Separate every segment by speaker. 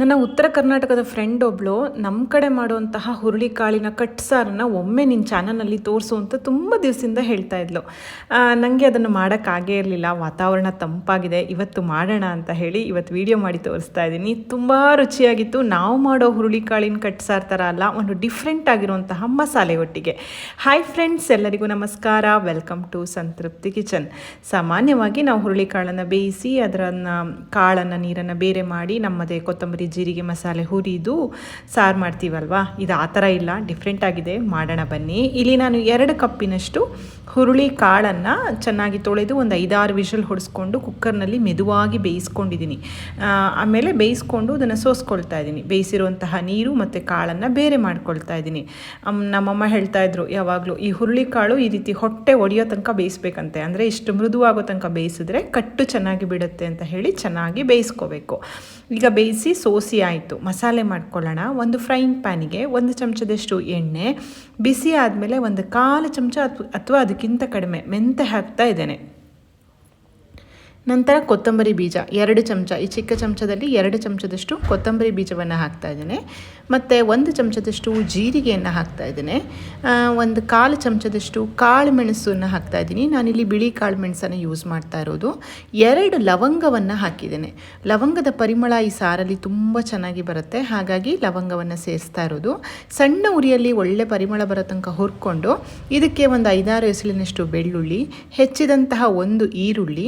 Speaker 1: ನನ್ನ ಉತ್ತರ ಕರ್ನಾಟಕದ ಫ್ರೆಂಡ್ ಒಬ್ಳು ನಮ್ಮ ಕಡೆ ಮಾಡುವಂತಹ ಹುರುಳಿಕಾಳಿನ ಕಟ್ಸಾರನ್ನ ಒಮ್ಮೆ ನಿನ್ನ ಚಾನಲಲ್ಲಿ ತೋರಿಸು ಅಂತ ತುಂಬ ದಿವಸದಿಂದ ಹೇಳ್ತಾ ಇದ್ಲು. ನನಗೆ ಅದನ್ನು ಮಾಡೋಕ್ಕಾಗೇ ಇರಲಿಲ್ಲ. ವಾತಾವರಣ ತಂಪಾಗಿದೆ. ಇವತ್ತು ಮಾಡೋಣ ಅಂತ ಹೇಳಿ ಇವತ್ತು ವಿಡಿಯೋ ಮಾಡಿ ತೋರಿಸ್ತಾ ಇದ್ದೀನಿ. ತುಂಬ ರುಚಿಯಾಗಿತ್ತು. ನಾವು ಮಾಡೋ ಹುರುಳಿಕಾಳಿನ ಕಟ್ಸಾರ ಥರ ಅಲ್ಲ, ಒಂದು ಡಿಫ್ರೆಂಟ್ ಆಗಿರುವಂತಹ ಮಸಾಲೆ ಒಟ್ಟಿಗೆ. ಹಾಯ್ ಫ್ರೆಂಡ್ಸ್ ಎಲ್ಲರಿಗೂ ನಮಸ್ಕಾರ. ವೆಲ್ಕಮ್ ಟು ಸಂತೃಪ್ತಿ ಕಿಚನ್ ಸಾಮಾನ್ಯವಾಗಿ ನಾವು ಹುರುಳಿಕಾಳನ್ನು ಬೇಯಿಸಿ, ಅದರನ್ನು ಕಾಳನ್ನು ನೀರನ್ನು ಬೇರೆ ಮಾಡಿ, ನಮ್ಮದೇ ಕೊತ್ತಂಬರಿ ಜೀರಿಗೆ ಮಸಾಲೆ ಹುರಿದು ಸಾರು ಮಾಡ್ತೀವಲ್ವಾ? ಇದು ಆ ಥರ ಇಲ್ಲ ಡಿಫ್ರೆಂಟ್ ಆಗಿದೆ. ಮಾಡೋಣ ಬನ್ನಿ. ಇಲ್ಲಿ ನಾನು ಎರಡು ಕಪ್ಪಿನಷ್ಟು ಹುರುಳಿ ಕಾಳನ್ನು ಚೆನ್ನಾಗಿ ತೊಳೆದು ಒಂದು ಐದಾರು ವಿಷಲ್ ಹೊಡೆಸ್ಕೊಂಡು ಕುಕ್ಕರ್ನಲ್ಲಿ ಮೆದುವಾಗಿ ಬೇಯಿಸ್ಕೊಂಡಿದ್ದೀನಿ. ಆಮೇಲೆ ಬೇಯಿಸ್ಕೊಂಡು ಅದನ್ನು ಸೋಸ್ಕೊಳ್ತಾ ಇದ್ದೀನಿ. ಬೇಯಿಸಿರುವಂತಹ ನೀರು ಮತ್ತು ಕಾಳನ್ನು ಬೇರೆ ಮಾಡ್ಕೊಳ್ತಾ ಇದ್ದೀನಿ. ನಮ್ಮಮ್ಮ ಹೇಳ್ತಾ ಇದ್ರು, ಯಾವಾಗಲೂ ಈ ಹುರುಳಿ ಕಾಳು ಈ ರೀತಿ ಹೊಟ್ಟೆ ಒಡೆಯೋ ತನಕ ಬೇಯಿಸ್ಬೇಕಂತೆ. ಅಂದರೆ ಇಷ್ಟು ಮೃದುವಾಗೋ ತನಕ ಬೇಯಿಸಿದ್ರೆ ಕಟ್ಟು ಚೆನ್ನಾಗಿ ಬಿಡುತ್ತೆ ಅಂತ ಹೇಳಿ ಚೆನ್ನಾಗಿ ಬೇಯಿಸ್ಕೋಬೇಕು. ಈಗ ಬೇಯಿಸಿ ಸೋಸಿ ಆಯಿತು. ಮಸಾಲೆ ಮಾಡ್ಕೊಳ್ಳೋಣ. ಒಂದು ಫ್ರೈಯಿಂಗ್ ಪ್ಯಾನಿಗೆ ಒಂದು ಚಮಚದಷ್ಟು ಎಣ್ಣೆ. ಬಿಸಿ ಆದಮೇಲೆ ಒಂದು ಕಾಲು ಚಮಚ ಅಥವಾ ಅದಕ್ಕಿಂತ ಕಡಿಮೆ. ಮೆಂತೆ ಹಾಕ್ತಾ ಇದ್ದೇನೆ. ನಂತರ ಕೊತ್ತಂಬರಿ ಬೀಜ, ಎರಡು ಚಮಚ. ಈ ಚಿಕ್ಕ ಚಮಚದಲ್ಲಿ ಎರಡು ಚಮಚದಷ್ಟು ಕೊತ್ತಂಬರಿ ಬೀಜವನ್ನು ಹಾಕ್ತಾ ಇದ್ದೇನೆ. ಮತ್ತು ಒಂದು ಚಮಚದಷ್ಟು ಜೀರಿಗೆಯನ್ನು ಹಾಕ್ತಾ ಇದ್ದೇನೆ. ಒಂದು ಕಾಲು ಚಮಚದಷ್ಟು ಕಾಳು ಮೆಣಸನ್ನು ಹಾಕ್ತಾ ಇದ್ದೀನಿ. ನಾನಿಲ್ಲಿ ಬಿಳಿ ಕಾಳು ಮೆಣಸನ್ನು ಯೂಸ್ ಮಾಡ್ತಾ ಇರೋದು. ಎರಡು ಲವಂಗವನ್ನು ಹಾಕಿದ್ದೇನೆ. ಲವಂಗದ ಪರಿಮಳ ಈ ಸಾರಲ್ಲಿ ತುಂಬ ಚೆನ್ನಾಗಿ ಬರುತ್ತೆ. ಹಾಗಾಗಿ ಲವಂಗವನ್ನು ಸೇರಿಸ್ತಾ ಇರೋದು. ಸಣ್ಣ ಉರಿಯಲ್ಲಿ ಒಳ್ಳೆ ಪರಿಮಳ ಬರೋ ತನಕ ಹುರ್ಕೊಂಡು ಇದಕ್ಕೆ ಒಂದು ಐದಾರು ಎಸಲಿನಷ್ಟು ಬೆಳ್ಳುಳ್ಳಿ, ಹೆಚ್ಚಿದಂತಹ ಒಂದು ಈರುಳ್ಳಿ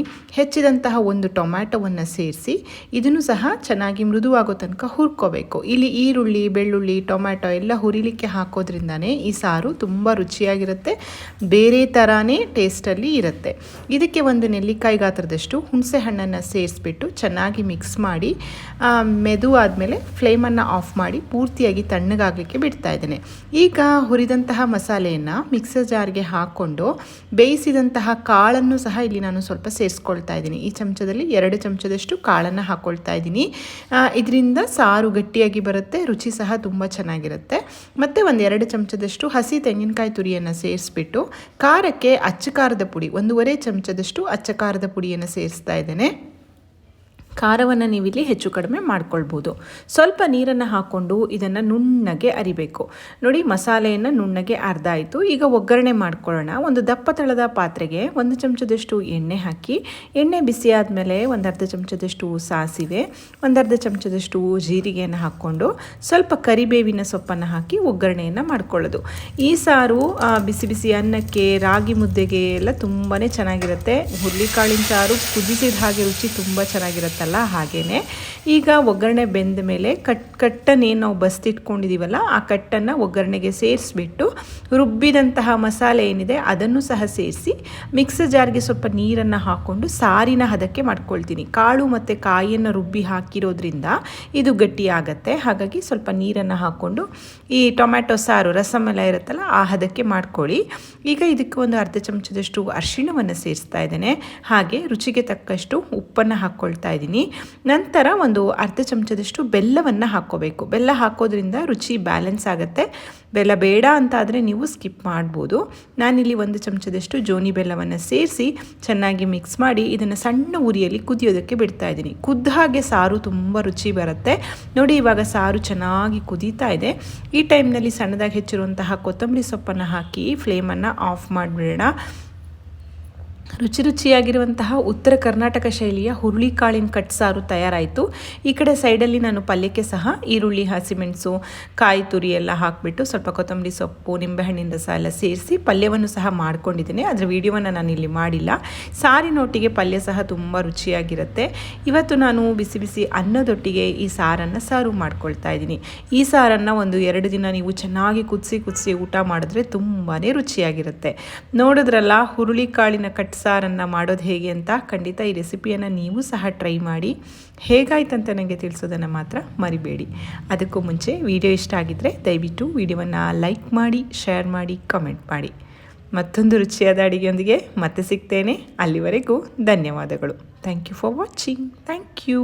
Speaker 1: ಹೆಚ್ಚಿದಂತಹ ಒಂದು ಟೊಮ್ಯಾಟೊವನ್ನು ಸೇರಿಸಿ ಇದನ್ನು ಸಹ ಚೆನ್ನಾಗಿ ಮೃದುವಾಗೋ ತನಕ ಹುರ್ಕೋಬೇಕು. ಇಲ್ಲಿ ಈರುಳ್ಳಿ, ಬೆಳ್ಳುಳ್ಳಿ, ಟೊಮ್ಯಾಟೊ ಎಲ್ಲ ಹುರಿಲಿಕ್ಕೆ ಹಾಕೋದ್ರಿಂದನೇ ಈ ಸಾರು ತುಂಬ ರುಚಿಯಾಗಿರುತ್ತೆ. ಬೇರೆ ಥರನೇ ಟೇಸ್ಟಲ್ಲಿ ಇರುತ್ತೆ. ಇದಕ್ಕೆ ಒಂದು ನೆಲ್ಲಿಕಾಯಿ ಗಾತ್ರದಷ್ಟು ಹುಣಸೆ ಹಣ್ಣನ್ನು ಸೇರಿಸ್ಬಿಟ್ಟು ಚೆನ್ನಾಗಿ ಮಿಕ್ಸ್ ಮಾಡಿ ಮೆದು ಆದಮೇಲೆ ಫ್ಲೇಮನ್ನು ಆಫ್ ಮಾಡಿ ಪೂರ್ತಿಯಾಗಿ ತಣ್ಣಗಾಗಲಿಕ್ಕೆ ಬಿಡ್ತಾ ಇದ್ದೇನೆ. ಈಗ ಹುರಿದಂತಹ ಮಸಾಲೆಯನ್ನು ಮಿಕ್ಸರ್ ಜಾರ್ಗೆ ಹಾಕ್ಕೊಂಡು ಬೇಯಿಸಿದಂತಹ ಕಾಳನ್ನು ಸಹ ಇಲ್ಲಿ ನಾನು ಸ್ವಲ್ಪ ಸೇರಿಸ್ಕೊಳ್ತಾ ಇದ್ದೀನಿ. ಈ ಚಮಚದಲ್ಲಿ ಎರಡು ಚಮಚದಷ್ಟು ಕಾಳನ್ನು ಹಾಕ್ಕೊಳ್ತಾ ಇದ್ದೀನಿ. ಇದರಿಂದ ಸಾರು ಗಟ್ಟಿಯಾಗಿ ಬರುತ್ತೆ, ರುಚಿ ಸಹ ತುಂಬ ಚೆನ್ನಾಗಿರುತ್ತೆ. ಮತ್ತು ಒಂದು ಎರಡು ಚಮಚದಷ್ಟು ಹಸಿ ತೆಂಗಿನಕಾಯಿ ತುರಿಯನ್ನು ಸೇರಿಸ್ಬಿಟ್ಟು ಖಾರಕ್ಕೆ ಅಚ್ಚ ಖಾರದ ಪುಡಿ, ಒಂದೂವರೆ ಚಮಚದಷ್ಟು ಅಚ್ಚ ಖಾರದ ಪುಡಿಯನ್ನು ಸೇರಿಸ್ತಾ ಇದ್ದೇನೆ. ಖಾರವನ್ನು ನೀವಿಲ್ಲಿ ಹೆಚ್ಚು ಕಡಿಮೆ ಮಾಡ್ಕೊಳ್ಬೋದು. ಸ್ವಲ್ಪ ನೀರನ್ನು ಹಾಕ್ಕೊಂಡು ಇದನ್ನು ನುಣ್ಣಗೆ ಅರಿಬೇಕು. ನೋಡಿ, ಮಸಾಲೆಯನ್ನು ನುಣ್ಣಗೆ ಅರ್ಧ ಆಯಿತು ಈಗ ಒಗ್ಗರಣೆ ಮಾಡ್ಕೊಳ್ಳೋಣ. ಒಂದು ದಪ್ಪ ತಳದ ಪಾತ್ರೆಗೆ ಒಂದು ಚಮಚದಷ್ಟು ಎಣ್ಣೆ ಹಾಕಿ, ಎಣ್ಣೆ ಬಿಸಿ ಆದಮೇಲೆ ಒಂದು ಅರ್ಧ ಚಮಚದಷ್ಟು ಸಾಸಿವೆ, ಒಂದು ಅರ್ಧ ಚಮಚದಷ್ಟು ಜೀರಿಗೆಯನ್ನು ಹಾಕ್ಕೊಂಡು ಸ್ವಲ್ಪ ಕರಿಬೇವಿನ ಸೊಪ್ಪನ್ನು ಹಾಕಿ ಒಗ್ಗರಣೆಯನ್ನು ಮಾಡ್ಕೊಳ್ಳೋದು. ಈ ಸಾರು ಬಿಸಿ ಬಿಸಿ ಅನ್ನಕ್ಕೆ, ರಾಗಿ ಮುದ್ದೆಗೆ ಎಲ್ಲ ತುಂಬಾ ಚೆನ್ನಾಗಿರುತ್ತೆ. ಹುರ್ಲಿಕಾಳಿನ ಸಾರು ಕುದಿಸಿದ ಹಾಗೆ ರುಚಿ ತುಂಬ ಚೆನ್ನಾಗಿರುತ್ತಲ್ಲ ಹಾಗೇನೇ. ಈಗ ಒಗ್ಗರಣೆ ಬೆಂದ ಮೇಲೆ ಕಟ್, ಕಟ್ಟನ್ನೇನು ನಾವು ಬಸ್ತಿಟ್ಕೊಂಡಿದ್ದೀವಲ್ಲ ಆ ಕಟ್ಟನ್ನು ಒಗ್ಗರಣೆಗೆ ಸೇರಿಸ್ಬಿಟ್ಟು ರುಬ್ಬಿದಂತಹ ಮಸಾಲೆ ಏನಿದೆ ಅದನ್ನು ಸಹ ಸೇರಿಸಿ ಮಿಕ್ಸರ್ ಜಾರ್ಗೆ ಸ್ವಲ್ಪ ನೀರನ್ನು ಹಾಕ್ಕೊಂಡು ಸಾರಿನ ಹದಕ್ಕೆ ಮಾಡ್ಕೊಳ್ತೀನಿ. ಕಾಳು ಮತ್ತು ಕಾಯಿಯನ್ನು ರುಬ್ಬಿ ಹಾಕಿರೋದ್ರಿಂದ ಇದು ಗಟ್ಟಿಯಾಗತ್ತೆ. ಹಾಗಾಗಿ ಸ್ವಲ್ಪ ನೀರನ್ನು ಹಾಕ್ಕೊಂಡು ಈ ಟೊಮ್ಯಾಟೊ ಸಾರು ರಸಮ್ ಎಲ್ಲ ಇರುತ್ತಲ್ಲ ಆ ಹದಕ್ಕೆ ಮಾಡ್ಕೊಳ್ಳಿ. ಈಗ ಇದಕ್ಕೆ ಒಂದು ಅರ್ಧ ಚಮಚದಷ್ಟು ಅರಿಶಿಣವನ್ನು ಸೇರಿಸ್ತಾ ಇದ್ದೇನೆ. ಹಾಗೆ ರುಚಿಗೆ ತಕ್ಕಷ್ಟು ಉಪ್ಪನ್ನು ಹಾಕ್ಕೊಳ್ತಾ ಇದ್ದೀನಿ. ನಂತರ ಒಂದು ಅರ್ಧ ಚಮಚದಷ್ಟು ಬೆಲ್ಲವನ್ನು ಹಾಕ್ಕೋಬೇಕು. ಬೆಲ್ಲ ಹಾಕೋದ್ರಿಂದ ರುಚಿ ಬ್ಯಾಲೆನ್ಸ್ ಆಗುತ್ತೆ. ಬೆಲ್ಲ ಬೇಡ ಅಂತ ಆದರೆ ನೀವು ಸ್ಕಿಪ್ ಮಾಡ್ಬೋದು. ನಾನಿಲ್ಲಿ ಒಂದು ಚಮಚದಷ್ಟು ಜೋನಿ ಬೆಲ್ಲವನ್ನು ಸೇರಿಸಿ ಚೆನ್ನಾಗಿ ಮಿಕ್ಸ್ ಮಾಡಿ ಇದನ್ನು ಸಣ್ಣ ಉರಿಯಲ್ಲಿ ಕುದಿಯೋದಕ್ಕೆ ಬಿಡ್ತಾ ಇದ್ದೀನಿ. ಕುದ್ದ ಹಾಗೆ ಸಾರು ತುಂಬ ರುಚಿ ಬರುತ್ತೆ. ನೋಡಿ ಇವಾಗ ಸಾರು ಚೆನ್ನಾಗಿ ಕುದೀತಾ ಇದೆ. ಈ ಟೈಮ್ನಲ್ಲಿ ಸಣ್ಣದಾಗಿ ಹೆಚ್ಚಿರುವಂತಹ ಕೊತ್ತಂಬರಿ ಸೊಪ್ಪನ್ನು ಹಾಕಿ ಫ್ಲೇಮನ್ನು ಆಫ್ ಮಾಡಿಬಿಡೋಣ. ರುಚಿ ರುಚಿಯಾಗಿರುವಂತಹ ಉತ್ತರ ಕರ್ನಾಟಕ ಶೈಲಿಯ ಹುರುಳಿಕಾಳಿನ ಕಟ್ಸಾರು ತಯಾರಾಯಿತು. ಈ ಕಡೆ ಸೈಡಲ್ಲಿ ನಾನು ಪಲ್ಯಕ್ಕೆ ಸಹ ಈರುಳ್ಳಿ, ಹಸಿಮೆಣಸು, ಕಾಯಿ ತುರಿ ಎಲ್ಲ ಹಾಕಿಬಿಟ್ಟು ಸ್ವಲ್ಪ ಕೊತ್ತಂಬರಿ ಸೊಪ್ಪು, ನಿಂಬೆಹಣ್ಣಿನ ರಸ ಎಲ್ಲ ಸೇರಿಸಿ ಪಲ್ಯವನ್ನು ಸಹ ಮಾಡ್ಕೊಂಡಿದ್ದೀನಿ. ಅದರ ವಿಡಿಯೋವನ್ನು ನಾನು ಇಲ್ಲಿ ಮಾಡಿಲ್ಲ. ಸಾರಿನೊಟ್ಟಿಗೆ ಪಲ್ಯ ಸಹ ತುಂಬ ರುಚಿಯಾಗಿರುತ್ತೆ. ಇವತ್ತು ನಾನು ಬಿಸಿ ಬಿಸಿ ಅನ್ನದೊಟ್ಟಿಗೆ ಈ ಸಾರನ್ನು ಸಾರು ಮಾಡ್ಕೊಳ್ತಾ ಇದ್ದೀನಿ. ಈ ಸಾರನ್ನು ಒಂದು ಎರಡು ದಿನ ನೀವು ಚೆನ್ನಾಗಿ ಕುದಿಸಿ ಕುದಿಸಿ ಊಟ ಮಾಡಿದ್ರೆ ತುಂಬಾ ರುಚಿಯಾಗಿರುತ್ತೆ. ನೋಡಿದ್ರಲ್ಲ ಹುರುಳಿಕಾಳಿನ ಕಟ್ಸಾರನ್ನು ಮಾಡೋದು ಹೇಗೆ ಅಂತ ಖಂಡಿತ ಈ ರೆಸಿಪಿಯನ್ನು ನೀವು ಸಹ ಟ್ರೈ ಮಾಡಿ. ಹೇಗಾಯ್ತಂತ ನನಗೆ ತಿಳಿಸೋದನ್ನು ಮಾತ್ರ ಮರಿಬೇಡಿ. ಅದಕ್ಕೂ ಮುಂಚೆ ವಿಡಿಯೋ ಇಷ್ಟ ಆಗಿದ್ದರೆ ದಯವಿಟ್ಟು ವಿಡಿಯೋವನ್ನು ಲೈಕ್ ಮಾಡಿ, ಶೇರ್ ಮಾಡಿ, ಕಮೆಂಟ್ ಮಾಡಿ. ಮತ್ತೊಂದು ರುಚಿಯಾದ ಅಡಿಗೆಯೊಂದಿಗೆ ಮತ್ತೆ ಸಿಗ್ತೇನೆ. ಅಲ್ಲಿವರೆಗೂ ಧನ್ಯವಾದಗಳು. Thank you for watching. Thank you.